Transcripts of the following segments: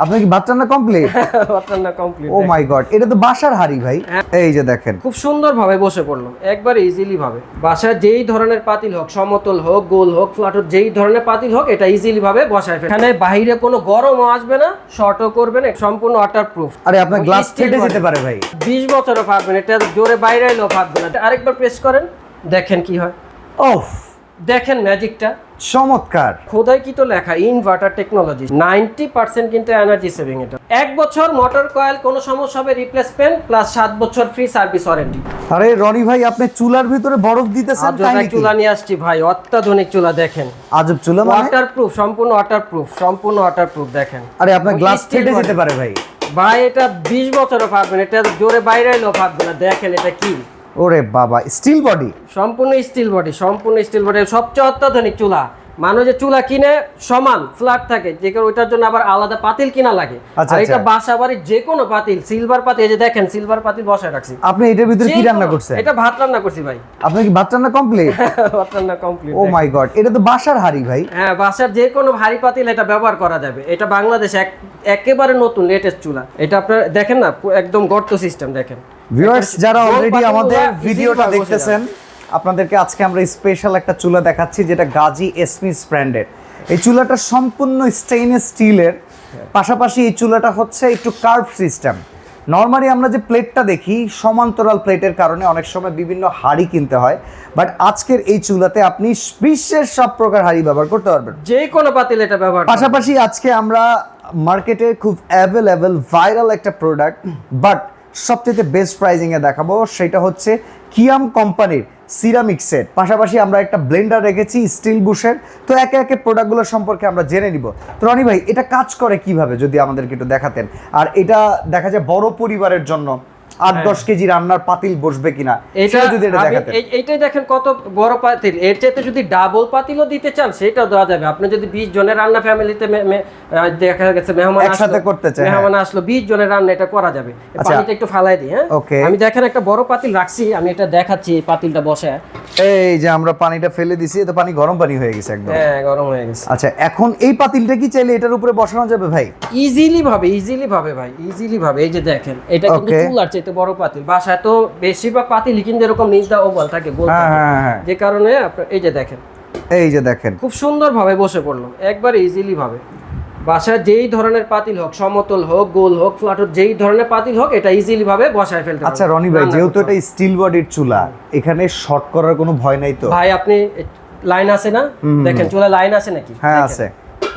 আপনার কি ভাত রান্না কমপ্লিট রান্না কমপ্লিট ও মাই গড এটা তো বাসার হাড়ি ভাই। হ্যাঁ। এই যে দেখেন। খুব সুন্দর ভাবে বসে পড়লাম একবার ইজিলি ভাবে। বাসায় যেই ধরনের পাতিল হোক সমতল হোক গোল হোক ফ্ল্যাট হোক যেই ধরনের পাতিল হোক এটা ইজিলি ভাবে বসায় ফেলে এখানে বাইরে কোনো গরমও আসবে না শর্টও করবে না সম্পূর্ণ ওয়াটার প্রুফ আরে আপনার গ্লাস ফেটে যেতে পারে ভাই। বিশ বছরও ফাটবে না এটা জোরে বাইরে এলেও ফাটবে না। আরেকবার প্রেস করেন দেখেন কি হয়। ওফ দেখেন ম্যাজিকটা চমৎকার। খোদাই কি তো লেখা ইনভার্টার টেকনোলজি নাইনটি পার্সেন্ট কিন্তু এনার্জি সেভিং এটা। এক বছর মোটর কয়েল কোনো সমস্যা হবে রিপ্লেসমেন্ট প্লাস সাত বছর ফ্রি সার্ভিস ওয়ারেন্টি আরে রনি ভাই আপনি চুলার ভিতরে বরফ দিতেছেন তাই নাকি? চুলা নিয়ে আসছি ভাই অত্যাধুনিক চুলা দেখেন। আজব চুলা মানে? ওয়াটার প্রুফ সম্পূর্ণ ওয়াটার প্রুফ সম্পূর্ণ ওয়াটার প্রুফ দেখেন। আরে আপনার গ্লাস ফেটে যেতে পারে ভাই। ভাই এটা বিশ বছরও ফাটবে না এটা জোরে বাইরে এলেও ফাটবে না দেখেন এটা কি। ওরে বাবা স্টিল বডি সম্পূর্ণ স্টিল বডি সম্পূর্ণ স্টিল বডি সবচেয়ে অত্যাধুনিক চুলা। মানুষ যে চুলা কিনে সমান ফ্ল্যাট থাকে যে ওইটার জন্য আবার আলাদা পাতিল কিনা লাগে। আচ্ছা, আর এটা আচ্ছা। বাসা বাড়ির যে কোনো পাতিল সিলভার পাতিল এই যে দেখেন সিলভার পাতিল বসায় রাখছি। আপনি এটার ভিতরে কি রান্না করছেন? এটা ভাত রান্না করছি ভাই। আপনার কি ভাত রান্না কমপ্লিট ভাত রান্না কমপ্লিট ও মাই গড এটা তো বাসার হাড়ি ভাই। হ্যাঁ বাসার যে কোনো ভারী পাতিল এটা ব্যবহার করা যাবে। এটা বাংলাদেশ এক একেবারে নতুন লেটেস্ট চুলা। এটা আপনার দেখেন না একদম গর্ত সিস্টেম দেখেন। ভিউয়ার্স যারা অলরেডি আমাদের ভিডিওটা দেখতেছেন আপনাদেরকে আজকে আমরা স্পেশাল একটা চুলা দেখাচ্ছি যেটা গাজী এসমিস ব্র্যান্ডের এই চুলাটা সম্পূর্ণ স্টেইনলেস স্টিলের পাশাপাশি এই চুলাটা হচ্ছে একটু কার্ভ সিস্টেম নর্মালি আমরা যে প্লেটটা দেখি সমান্তরাল প্লেটের কারণে অনেক সময় বিভিন্ন হাড়ি কিনতে হয় বাট আজকের এই চুলাতে আপনি বিশ্বের সব প্রকার হাড়ি ব্যবহার করতে পারবেন। যে কোনো পাতিল এটা ব্যবহার পাশাপাশি আজকে আমরা মার্কেটে খুব অ্যাভেলেবল ভাইরাল একটা প্রোডাক্ট বাট সবচেয়ে বেস্ট প্রাইজিংয়ে দেখাবো সেটা হচ্ছে কিয়াম কোম্পানির সিরামিক সেট। পাশাপাশি আমরা একটা ব্লেন্ডার রেখেছি, স্টিল বুশের। তো একে একে প্রোডাক্টগুলো সম্পর্কে আমরা জেনে নিব। তো রনি ভাই, এটা কাজ করে কীভাবে, যদি আমাদেরকে একটু দেখাতেন? আর এটা দেখা যায় বড় পরিবারের জন্য। আট দশ কেজি রান্নার পাতিল বসবে কিনা হ্যাঁ। এটা যদি এটা এইটাই দেখেন কত বড় পাতিল এর চাইতে যদি ডাবল পাতিলও দিতে চান সেটাও দেওয়া যাবে আপনি যদি বিশ জনের রান্না ফ্যামিলিতে দেখা গেছে মেহমান একসাথে করতে চান হ্যাঁ। মেহমান আসলো বিশ জনের রান্না এটা করা যাবে আচ্ছা। পানিটা একটু ফালাই দিই হ্যাঁ. আমি দেখেন একটা বড় পাতিল রাখছি আমি এটা দেখাচ্ছি এই পাতিলটা বসে এই যে আমরা পানিটা ফেলে দিছি এটা পানি গরম পানি হয়ে গেছে একদম। হ্যাঁ গরম হয়ে গেছে। আচ্ছা এখন এই পাতিলটা কি চাইলে এটার উপরে বসানো যাবে ভাই? ইজিলি ভাবে ইজিলি ভাবে ভাই ইজিলি ভাবে। এই যে দেখেন এটা কিন্তু. চুলার চাইতে বড় পাতিল। বাসায় তো বেশিরভাগ পাতিল কিন্তু এরকম নিচটা ওভাল থাকে গোল হ্যাঁ থাকে। হ্যাঁ হ্যাঁ। যে কারণে আপনার এই যে দেখেন। এই যে দেখেন। খুব সুন্দর ভাবে বসে পড়ল। একবার ইজিলি ভাবে। বাসায় যেই ধরনের পাতিল হোক সমতল হোক গোল হোক ফ্ল্যাট হোক যেই ধরনের পাতিল হোক এটা ইজিলি ভাবে বসায় ফেলতে আচ্ছা রনি ভাই যেহেতু এটা স্টিল বডির চুলা এখানে শর্ট করার কোনো ভয় নাই তো? ভাই আপনি লাইন আছে না? দেখেন চুলা লাইন আছে নাকি? হ্যাঁ আছে।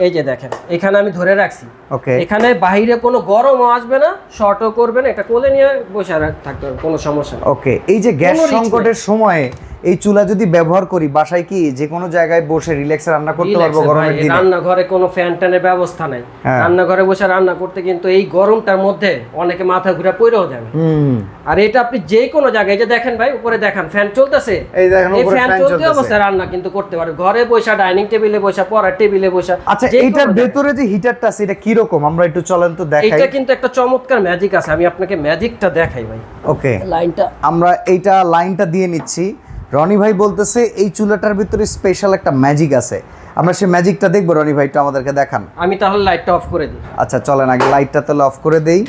এই যে দেখেন এখানে আমি ধরে রাখছি। ওকে। এখানে বাইরে কোনো গরমও আসবে না শর্টও করবে না এটা কোলে নিয়ে বসে থাকতে হবে কোনো সমস্যা ওকে এই যে গ্যাস সংকটের সময়ে এই চুলা যদি ব্যবহার করি বাসায় কি যে কোনো জায়গায় বসে রিল্যাক্সে রান্না করতে পারব গরমের দিনে? রান্নাঘরে কোনো ফ্যান ট্যানের ব্যবস্থা নাই। হ্যাঁ। রান্নাঘরে বসে রান্না করতে কিন্তু এই গরমটার মধ্যে অনেকে মাথা ঘুরে পড়েও যাবে। হুম। আর এটা আপনি যে কোনো জায়গায় যে দেখেন ভাই উপরে দেখান ফ্যান চলতেছে। এই দেখেন উপরে ফ্যান চলতে। অবস্থায় রান্না কিন্তু করতে পারে। ঘরে বসে ডাইনিং টেবিলে বসে পড়ার টেবিলে বসে আচ্ছা এইটার ভেতরে যে হিটারটা আছে এটা কি রকম আমরা একটু চলেন তো দেখাই। এইটা কিন্তু একটা চমৎকার ম্যাজিক আছে। আমি আপনাকে ম্যাজিকটা দেখাই ভাই। ওকে লাইনটা আমরা এইটা লাইনটা দিয়ে নিচ্ছি। রনি ভাই বলতেছে এই চুলাটার ভিতরে স্পেশাল একটা ম্যাজিক আছে। আমরা সেই ম্যাজিকটা দেখব রনি ভাই একটু আমাদেরকে দেখান। আমি তাহলে লাইটটা অফ করে দিই। আচ্ছা চলেন আগে লাইটটা তাহলে অফ করে দেই।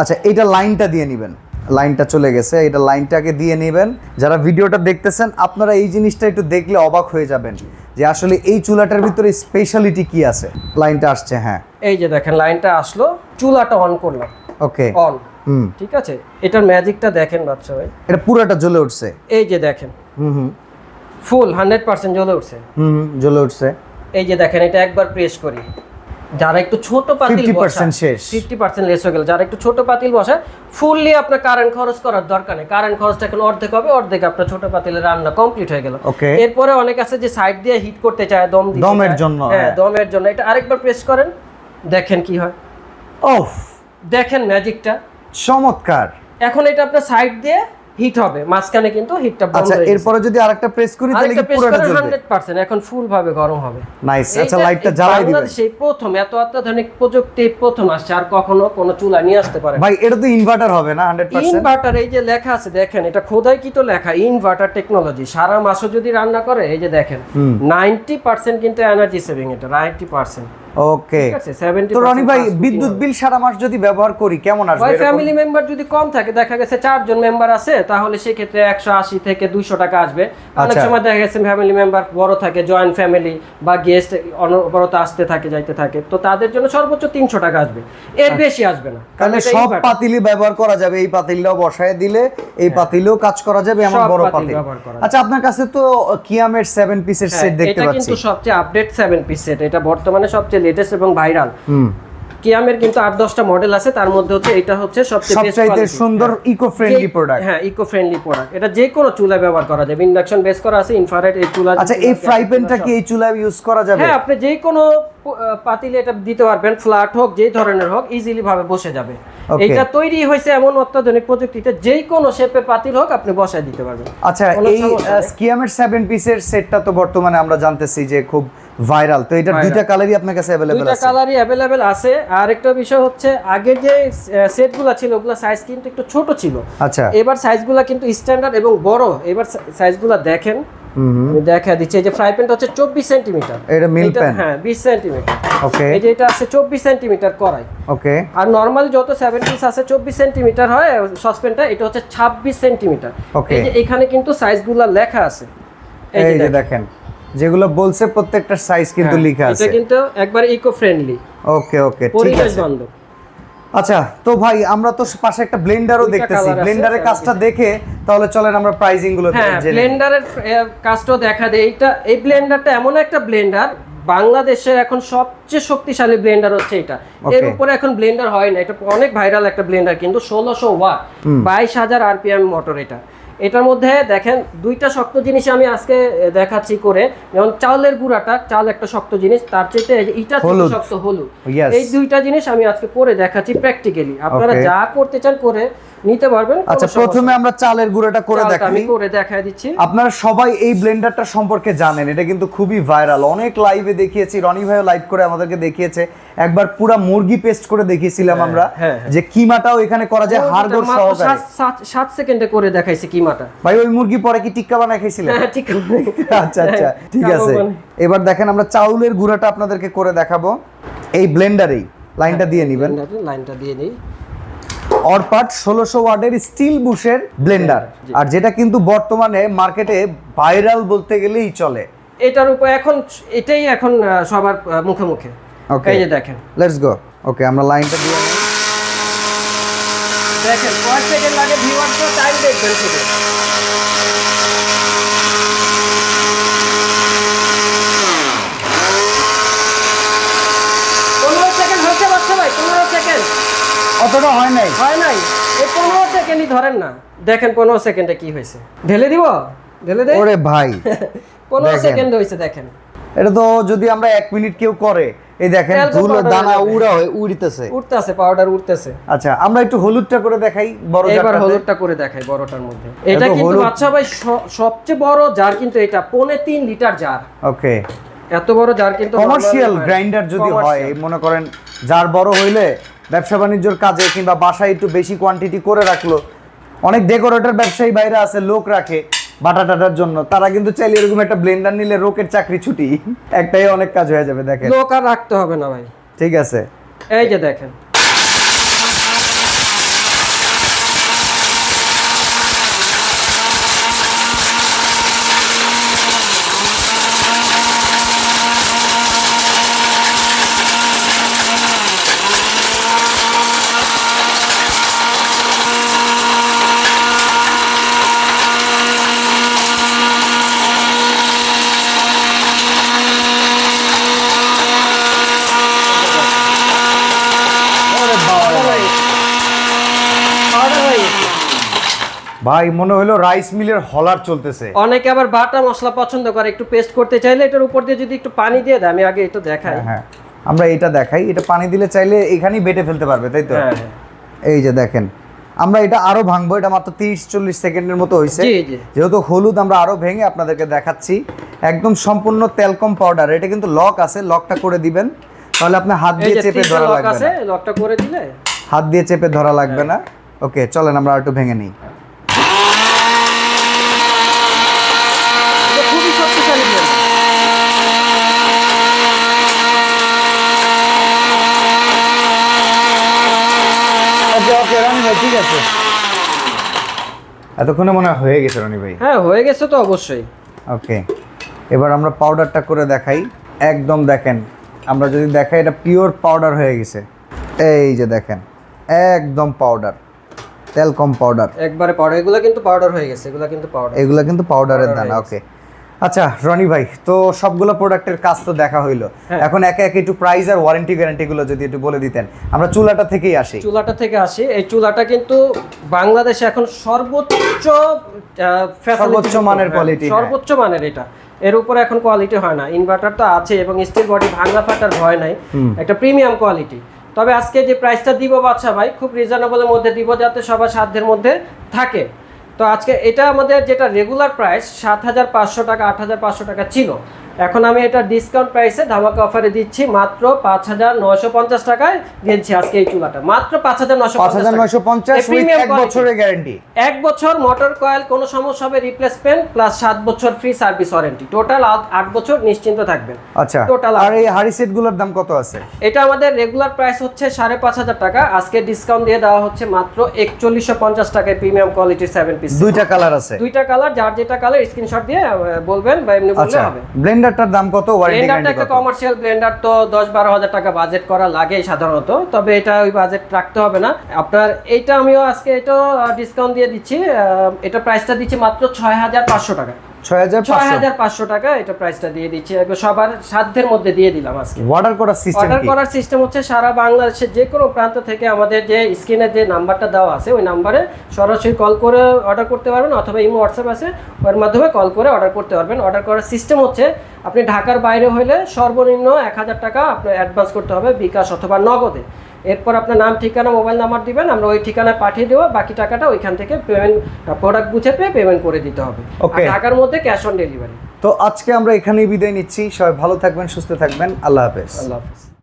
আচ্ছা এইটা লাইনটা দিয়ে নেবেন। লাইনটা চলে গেছে এটা লাইনটাকে দিয়ে নেবেন। যারা ভিডিওটা দেখতেছেন আপনারা এই জিনিসটা একটু দেখলে অবাক হয়ে যাবেন যে আসলে এই চুলাটার ভিতরে স্পেশালিটি কি আছে। লাইনটা আসছে হ্যাঁ। এই যে দেখেন লাইনটা আসলো চুলাটা অন করলাম। ওকে অন ঠিক আছে? এটার ম্যাজিকটা দেখেন বাচ্চা ভাই। এটা পুরোটা জ্বলে উঠছে। এই যে দেখেন। হুম হুম। ফুল হান্ড্রেড পার্সেন্ট জ্বলে উঠছে। হুম জ্বলে উঠছে। এই যে দেখেন এটা একবার প্রেস করি। যারা একটু ছোট পাতিল 50% শেষ। ফিফটি পার্সেন্ট লেস হয়ে গেল। যারা একটু ছোট পাতিল বসে ফুললি আপনার কারেন্ট খরচ করার দরকার নেই। কারেন্ট খরচটা এখন অর্ধেক হবে অর্ধেক আপনার ছোট পাতিলের রান্না কমপ্লিট হয়ে গেল। এরপরে অনেক আছে যে সাইড দিয়ে হিট করতে চায় দম দমের জন্য, হ্যাঁ হ্যাঁ। দমের জন্য। এটা আরেকবার প্রেস করেন দেখেন কি হয়। ওফ দেখেন ম্যাজিকটা চমৎকার। এখন এটা আপনার সাইড দিয়ে হিট হবে মাঝখানে কিন্তু হিটটা বন্ধ আচ্ছা এরপরে যদি আরেকটা প্রেস করি তাহলে কি পুরোটা জ্বলবে। হান্ড্রেড পার্সেন্ট এখন ফুল ভাবে গরম হবে। নাইস আচ্ছা লাইটটা জ্বালাই দিবেন। বাংলাদেশে প্রথম এত অত্যাধুনিক প্রযুক্তি প্রথম আসছে আর কখনো কোনো চুলা নিয়ে আসতে পারে ভাই এটা তো ইনভার্টার হবে না হান্ড্রেড পার্সেন্ট ইনভার্টার এই যে লেখা আছে দেখেন এটা খোদাই কি তো লেখা ইনভার্টার টেকনোলজি সারা মাসও যদি রান্না করে এই যে দেখেন নাইনটি পার্সেন্ট কিন্তু এনার্জি সেভিং এটা নাইনটি পার্সেন্ট ওকে। ঠিক আছে 70 তো রনি ভাই বিদ্যুৎ বিল সারা মাস যদি ব্যবহার করি কেমন আসবে ভাই ফ্যামিলি মেম্বার যদি কম থাকে দেখা গেছে চারজন মেম্বার আছে তাহলে সেক্ষেত্রে একশো আশি থেকে দুইশো টাকা আসবে। অনেক আচ্ছা। সময় দেখা গেছে ফ্যামিলি মেম্বার বড় থাকে জয়েন্ট ফ্যামিলি বা গেস্ট অনবরত আসতে থাকে যাইতে থাকে তো তাদের জন্য সর্বোচ্চ তিনশো টাকা আসবে। এর বেশি আসবে না। আচ্ছা। তাহলে সব। পাতিলই ব্যবহার করা যাবে এই পাতিলটাও বসায় দিলে এই পাতিলেও কাজ করা যাবে এমন হ্যাঁ। বড় পাতিল পাতিল। আচ্ছা আপনার কাছে তো কিয়ামের সেভেন পিসের হ্যাঁ, সেট দেখতে পাচ্ছি। এটা কিন্তু সবচেয়ে আপডেট সেভেন পিস সেট এটা বর্তমানে সবচেয়ে লেটেস্ট এবং ভাইরাল কিয়ামের কিন্তু আট দশটা মডেল আছে তার মধ্যে হচ্ছে এটা হচ্ছে সবচেয়ে। সুন্দর ইকো ফ্রেন্ডলি যে- প্রোডাক্ট হ্যাঁ ইকো ফ্রেন্ডলি প্রোডাক্ট এটা যে কোনো চুলায় ব্যবহার করা যাবে। ইন্ডাকশন বেস করা আছে ইনফ্রারেড এই চুলা আচ্ছা এই ফ্রাই প্যানটা কি এই চুলায় ইউজ করা যাবে? হ্যাঁ আপনি যে কোনো পাতিলে এটা দিতে পারবেন ফ্ল্যাট হোক যেই ধরনের হোক ইজিলি ভাবে বসে যাবে। এটা তৈরি হয়েছে এমন অত্যাধুনিক প্রযুক্তিতে যেই কোনো শেপের পাতিল হোক আপনি বসায় দিতে পারবেন। আচ্ছা এই। স্কিয়ামের সেভেন পিসের সেটটা তো বর্তমানে আমরা জানতেছি যে খুব ভাইরাল তো এটার দুইটা কালারই আপনার কাছে দুইটা আছে? কালারই অ্যাভেলেবেল আছে। আর একটা বিষয় হচ্ছে আগে যে সেটগুলো ছিল ওগুলো সাইজ কিন্তু একটু ছোট ছিল। আচ্ছা। এবার সাইজগুলো কিন্তু স্ট্যান্ডার্ড এবং বড়। এবার সাইজগুলো দেখেন। হুম। আমি দেখা দিচ্ছি এই যে ফ্রাই প্যানটা হচ্ছে চব্বিশ সেন্টিমিটার এটা মিল প্যান হ্যাঁ বিশ সেন্টিমিটার ওকে এই যে এটা আছে চব্বিশ সেন্টিমিটার করাই ওকে আর নর্মাল যত সেভেন পিস আছে চব্বিশ সেন্টিমিটার হয় সসপেনটা এটা হচ্ছে ছাব্বিশ সেন্টিমিটার Okay. এই যে এখানে কিন্তু সাইজগুলো লেখা আছে। এই যে দেখেন। যেগুলো বলছে প্রত্যেকটা সাইজ কিন্তু হ্যাঁ, লেখা আছে। এটা কিন্তু একবার ইকো ফ্রেন্ডলি ওকে ওকে ঠিক আছে। বান্ধব। আচ্ছা তো ভাই আমরা তো পাশে একটা ব্লেন্ডারও দেখতেছি। ব্লেন্ডারের কাজটা দেখে তাহলে চলেন আমরা প্রাইজিংগুলো হ্যাঁ ব্লেন্ডারের কাজটাও দেখা দেয় এটা এই ব্লেন্ডারটা এমন একটা ব্লেন্ডার বাংলাদেশের এখন সবচেয়ে শক্তিশালী ব্লেন্ডার হচ্ছে এটা। এর উপরে এখন ব্লেন্ডার হয় না। এটা অনেক ভাইরাল একটা ব্লেন্ডার কিন্তু ষোলোশো ওয়াট বাইশ হাজার আরপিএম মোটর এটা। এটার মধ্যে দেখেন দুইটা শক্ত জিনিস আমি আজকে দেখাচ্ছি করে। যেমন চালের গুঁড়াটা চাল একটা শক্ত জিনিস তার চেয়ে ইটা শক্ত হলুদ। এই দুইটা জিনিস আমি আজকে করে দেখাচ্ছি প্র্যাকটিক্যালি আপনারা যা করতে চান করে নিতে পারবেন আচ্ছা প্রথমে আমরা চালের গুঁড়োটা করে দেখাই। আমি করে দেখাই দিচ্ছি। আপনারা সবাই এই ব্লেন্ডারটা সম্পর্কে জানেন এটা কিন্তু খুবই ভাইরাল। অনেক লাইভে দেখিয়েছি রনি ভাইও লাইভ করে আমাদেরকে দেখিয়েছে। একবার পুরা মুরগি পেস্ট করে দেখিয়েছিলাম আমরা হ্যাঁ, যে কিমাটাও এখানে করা যায় হাড়গোড় সহকারে। সাত- সাত- সাত সেকেন্ডে করে দেখাইছি কিমাটা। ভাই ওই মুরগি পরে কি টিক্কা বানায় খাইছিলেন হ্যাঁ ঠিক আচ্ছা আচ্ছা ঠিক আছে। এবার দেখেন আমরা চাউলের গুঁড়াটা আপনাদেরকে করে দেখাবো। এই ব্লেন্ডারেই লাইনটা দিয়ে নিবেন। লাইনটা দিয়ে অরপাট ষোলোশো ওয়ার্ডের স্টিল বুশের ব্লেন্ডার। আর যেটা কিন্তু বর্তমানে মার্কেটে ভাইরাল বলতে গেলেই চলে। এটার উপর এখন এটাই এখন সবার মুখে মুখে ওকে এই যে দেখেন। লেটস গো ওকে আমরা লাইনটা দিয়ে দেখেন কয়েক সেকেন্ড আগে ভিউয়ারটা টাইম দেখবেন শুধু পনেরো সেকেন্ড হচ্ছে বাচ্চা ভাই পনেরো সেকেন্ড হয় নাই। হয় নাই? এই পনেরো সেকেন্ডই ধরেন না। দেখেন পনেরো সেকেন্ডে কি হয়েছে। ঢেলে দিব? ঢেলে দে ওরে ভাই। পনেরো সেকেন্ড হয়েছে দেখেন। এটা তো যদি আমরা এক মিনিট কেউ করে এই দেখেন ধুলো দানা উড়া হয়ে উড়িতেছে। উঠতেছে পাউডার উঠতেছে আচ্ছা আমরা একটু হলুদটা করে দেখাই বড় এবার। হলুদটা করে দেখাই বড়টার মধ্যে। এটা কিন্তু হলুদ। ভাই সবচেয়ে বড় জার কিন্তু এটা পৌনে তিন লিটার জার। ওকে। এত বড় জার কিন্তু কমার্শিয়াল। গ্রাইন্ডার যদি হয় মনে করেন যার বড় হইলে ব্যবসা বাণিজ্যর কাজে কিংবা বাসায় একটু বেশি কোয়ান্টিটি করে রাখল। অনেক ডেকোরেটর ব্যবসায়ী বাইরে আছে লোক রাখে বাটা টাটার জন্য। তারা কিন্তু চাইলে এরকম একটা ব্লেন্ডার নিলে রোকের চাকরি ছুটি। একটাই অনেক কাজ হয়ে যাবে দেখেন। লোক আর রাখতে হবে না ভাই। ঠিক আছে। এই যে দেখেন Powder হয়ে গেছে। Powder হয়ে গেছে। ভাই মনে হলো রাইস মিলের হলার চলতেছে। অনেকে আবার বাটা মশলা পছন্দ করে একটু পেস্ট করতে চাইলে এটার উপর দিয়ে যদি একটু পানি দিয়ে দেয় আমি আগে এটা দেখাই। হ্যাঁ আমরা এটা দেখাই এটা পানি দিলে চাইলে এখানেই বেটে ফেলতে পারবে তাই তো? হ্যাঁ, হ্যাঁ। এই যে দেখেন আমরা এটা আরও ভাঙবো এটা মাত্র তিরিশ চল্লিশ সেকেন্ডের মতো হয়েছে যেহেতু হলুদ আমরা আরও ভেঙে আপনাদেরকে দেখাচ্ছি একদম সম্পূর্ণ তেলকম পাউডার এটা কিন্তু লক আছে লকটা করে দিবেন। তাহলে আপনি হাত দিয়ে চেপে ধরা লাগবে লকটা করে দিলে? হাত দিয়ে চেপে ধরা লাগবে না। ওকে চলেন আমরা একটু ভেঙে নিই এটা খুবই শক্তিশালী blender। ঠিক আছে। এতক্ষণে মনে হয় গেছে রনি ভাই। হ্যাঁ হয়ে গেছে তো অবশ্যই। ওকে এবার আমরা পাউডারটা করে দেখাই। একদম দেখেন আমরা যদি দেখাই এটা পিওর পাউডার হয়ে গেছে। এই যে দেখেন একদম পাউডার তেল কম পাউডার একবারে পাউডার এগুলো কিন্তু পাউডার হয়ে গেছে এগুলো কিন্তু পাউডার এগুলো কিন্তু পাউডারের দানা ওকে আচ্ছা রনি ভাই তো সবগুলো প্রোডাক্টের কাজ তো দেখা হইল। হ্যাঁ। এখন একে একে একটু প্রাইস আর ওয়ারেন্টি গ্যারান্টি গুলো যদি একটু বলে দিতেন। আমরা চুলাটা থেকেই আসি। চুলাটা থেকে আসি। এই চুলাটা কিন্তু বাংলাদেশে এখন সর্বোচ্চ সর্বোচ্চ মানের কোয়ালিটি হ্যাঁ। সর্বোচ্চ মানের এটা। এর উপরে এখন কোয়ালিটি হয় না। ইনভার্টার তো আছে এবং স্টিল বডি ভাঙা ফাটার ভয় নাই। একটা প্রিমিয়াম কোয়ালিটি তবে আজকে যে প্রাইসটা দিব বাচ্চা ভাই খুব রিজনেবলের মধ্যে দিব যাতে সবার সাধ্যের মধ্যে থাকে। তো আজকে এটা আমাদের যেটা রেগুলার প্রাইস সাত হাজার পাঁচশো টাকা, আট হাজার পাঁচশো টাকা ছিল এখন আমি এটা ডিসকাউন্ট প্রাইসে ধামাকা অফারে দিচ্ছি মাত্র পাঁচ হাজার নয়শো পঞ্চাশ টাকায় দিচ্ছি আজকে এই চুলাটা। মাত্র পাঁচ হাজার পাঁচ হাজার নয়শো পঞ্চাশ এক বছরের গ্যারান্টি এক বছর মোটর কয়েল কোনো সমস্যা হবে রিপ্লেসমেন্ট প্লাস সাত বছর ফ্রি সার্ভিস ওয়ারেন্টি টোটাল আট বছর নিশ্চিন্ত থাকবেন। আচ্ছা Total আর এই হাড়ি সেটগুলোর দাম কত আছে? এটা আমাদের রেগুলার প্রাইস হচ্ছে সাড়ে পাঁচ হাজার টাকা। আজকে ডিসকাউন্ট দিয়ে দেওয়া হচ্ছে মাত্র একচল্লিশশো পঞ্চাশ টাকায় প্রিমিয়াম কোয়ালিটির সেভেন পিস দুইটা কালার আছে। দুইটা কালার যার যেটা কালার স্ক্রিনশট দিয়ে বলবেন বা এমনি বললে আচ্ছা হবে। ব্লেন্ডারটার দাম কত? ওয়ারেন্টি গ্যারান্টি একটা কমার্শিয়াল ব্লেন্ডার তো দশ বারো হাজার টাকা বাজেট করা লাগে সাধারণত তবে এটা ওই বাজেট রাখতে হবে না। আপনার এটা আমিও আজকে এটা ডিসকাউন্ট দিয়ে দিচ্ছি এটা প্রাইসটা দিচ্ছি মাত্র ছয় হাজার পাঁচশো টাকা। ছয় হাজার ছয় পাঁচশো হাজার পাঁচশো টাকা এটা প্রাইসটা দিয়ে দিচ্ছি। সবার সাধ্যের মধ্যে দিয়ে দিলাম আজকে। অর্ডার করার সিস্টেম অর্ডার করার সিস্টেম হচ্ছে সারা বাংলাদেশের যে কোনো প্রান্ত থেকে আমাদের যে স্ক্রিনে যে নাম্বারটা দেওয়া আছে ওই নাম্বারে সরাসরি কল করে অর্ডার করতে পারবেন অথবা ইমো হোয়াটসঅ্যাপ আছে ওর মাধ্যমে কল করে অর্ডার করতে পারবেন। অর্ডার করার সিস্টেম হচ্ছে আপনি ঢাকার বাইরে হলে সর্বনিম্ন এক হাজার টাকা আপনার অ্যাডভান্স করতে হবে বিকাশ অথবা নগদে। এরপর আপনার নাম ঠিকানা মোবাইল নাম্বার দিবেন আমরা ওই ঠিকানায় পাঠিয়ে দেবো বাকি টাকাটা ওইখান থেকে পেমেন্ট প্রোডাক্ট বুঝে পেয়ে পেমেন্ট করে দিতে হবে। ওকে টাকার ঢাকার মধ্যে ক্যাশ অন ডেলিভারি তো আজকে আমরা এখানেই বিদায় নিচ্ছি। সবাই ভালো থাকবেন সুস্থ থাকবেন। আল্লাহ হাফেজ। আল্লাহ হাফিজ।